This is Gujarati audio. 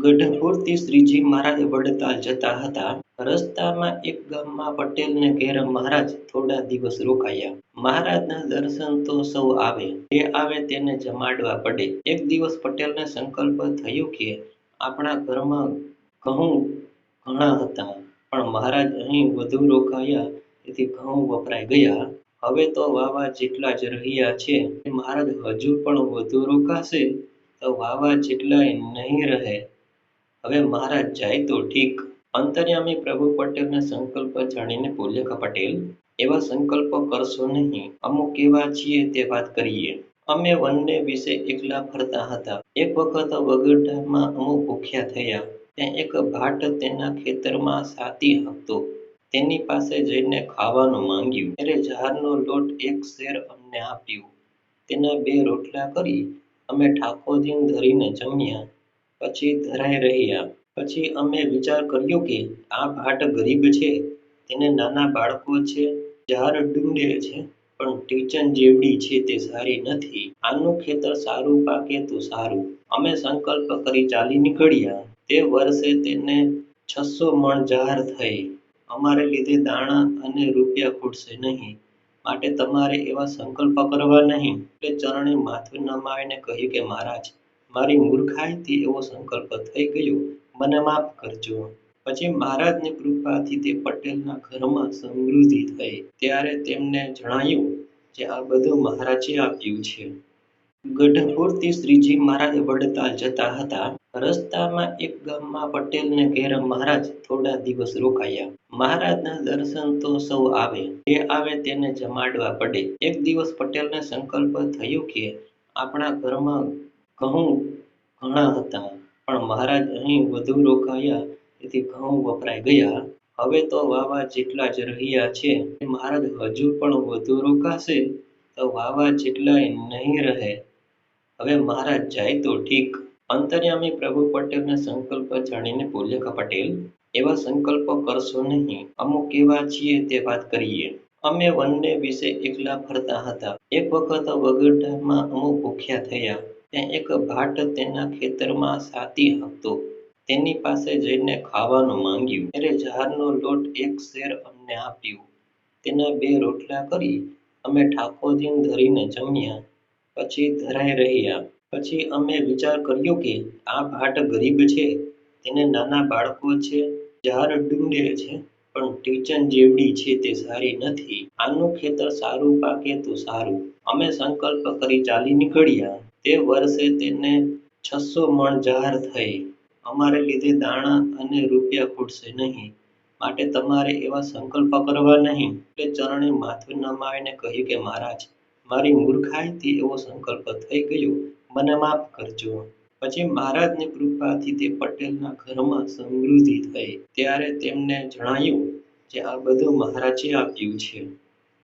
ગઢપુરથી શ્રીજી મહારાજ વડતાલ જતા હતા. રસ્તામાં એક ગામમાં પટેલને ઘેર મહારાજ થોડા દિવસ રોકાયા. મહારાજના દર્શન તો સૌ આવે. જે આવે તેને જમાડવા પડે. એક દિવસ પટેલને સંકલ્પ થયો કે આપણા ઘરમાં ઘઉં ઘણા હતા, પણ મહારાજ અહીં વધુ રોકાયા તેથી ઘઉં વપરાઈ ગયા. હવે તો વાવા જેટલા જ રહ્યા છે. મહારાજ હજુ પણ વધુ રોકાશે તો વાવા જેટલાય નહીં રહે. હવે મહારાજ જાય તો ઠીક. અંતર્યામી પ્રભુ પટેલના સંકલ્પ જાણીને બોલ્યા, પટેલ! એવા સંકલ્પ કરશો નહીં. અમુક કેવા છીએ તે વાત કરીએ. અમે વનને વિશે એકલા ફરતા હતા. એક વખત વગડામાં અમુક ભૂખ્યા થયા. ત્યાં એક ભાટ તેના ખેતરમાં સાતી હતો તેની પાસે જઈને ખાવાનું માંગ્યું. ત્યારે જહારનો લોટ એક શેર અમને આપ્યું. તેના બે રોટલા કરી અમે ઠાકોરજીને ધરીને જમ્યા. પછી ધરાઈ રહ્યા. પછી અમે વિચાર કર્યો કે આ ભાટ ગરીબ છે. તેને નાના બાળકો છે. ઝાર ડૂંડે છે, પણ ટીચન જેવડી છે તે સારી નથી. આનું ખેતર સારું પાકે તો સારું. અમે સંકલ્પ કરી ચાલી નીકળ્યા. તે વર્ષે તેને છસો મણ જાહેર થઈ. અમારે લીધે દાણા અને રૂપિયા ખૂટશે નહીં. માટે તમારે એવા સંકલ્પ કરવા નહીં. એટલે ચરણે માથું નમાવીને કહ્યું કે મહારાજ! મારી મૂર્ખાઈથી એવો સંકલ્પ થઈ ગયો. મને માફ કરજો. પછી મહારાજની કૃપાથી તે પટેલના ઘરમાં સમૃદ્ધિ થઈ. ત્યારે તેમને જણાયું કે આ બધું મહારાજે આપ્યું છે. ગઢપુરથી શ્રીજી મહારાજ વડતાલ જતા હતા. રસ્તામાં એક ગામમાં પટેલને ઘેર મહારાજ થોડા દિવસ રોકાયા. મહારાજના દર્શન તો સૌ આવે. જે આવે તેને જમાડવા પડે. એક દિવસ પટેલને સંકલ્પ થયો કે આપણા ઘરમાં ઘઉં ઘણા હતા, પણ મહારાજ અહીં વધુ રોકાયા તેથી ઘઉં વપરાઈ ગયા. હવે તો વાવા જેટલા જ રહ્યા છે. મહારાજ હજુ પણ વધુ રોકાશે તો વાવા જેટલા નહીં રહે. હવે મહારાજ જાય તો ઠીક. અંતર્યામી પ્રભુ પટેલના સંકલ્પ જાણીને બોલ્યા પટેલ! એવા સંકલ્પ કરશો નહીં. અમુક કેવા છીએ તે વાત કરીએ. અમે વનને વિશે એકલા ફરતા હતા. એક વખત વગડામાં અમુક ભૂખ્યા થયા. ત્યાં એક ભાટ તેના ખેતરમાં સાતી હતો તેની પાસે જઈને ખાવાનું માંગ્યું. ત્યારે જહારનો લોટ એક શેર અમને આપ્યું. તેના બે રોટલા કરી અમે ઠાકોરજીને ધરીને જમ્યા. પછી ધરાઈ રહ્યા. પછી અમે વિચાર કર્યો કે આ ભાટ ગરીબ છે. તેને નાના બાળકો છે. જહાર ડુંડે છે, પણ ટીચન જેવડી છે તે સારી નથી. આનું ખેતર સારું પાકે તો સારું. અમે સંકલ્પ કરી ચાલી નીકળ્યા. તે વર્ષે તેને છસો મણ જહાર થઈ. અમારે લીધે દાણા અને રૂપિયા ખૂટશે નહીં. માટે તમારે એવા સંકલ્પ કરવા નહીં. એટલે ચરણે માથું નમાવીને કહ્યું કે, મહારાજ! મારી મૂર્ખાઈથી એવો સંકલ્પ થઈ ગયો. મને માફ કરજો. પછી મહારાજની કૃપાથી તે પટેલના ઘરમાં સમૃદ્ધિ થઈ. ત્યારે તેમને જણાયું કે, આ બધું મહારાજે આપ્યું છે.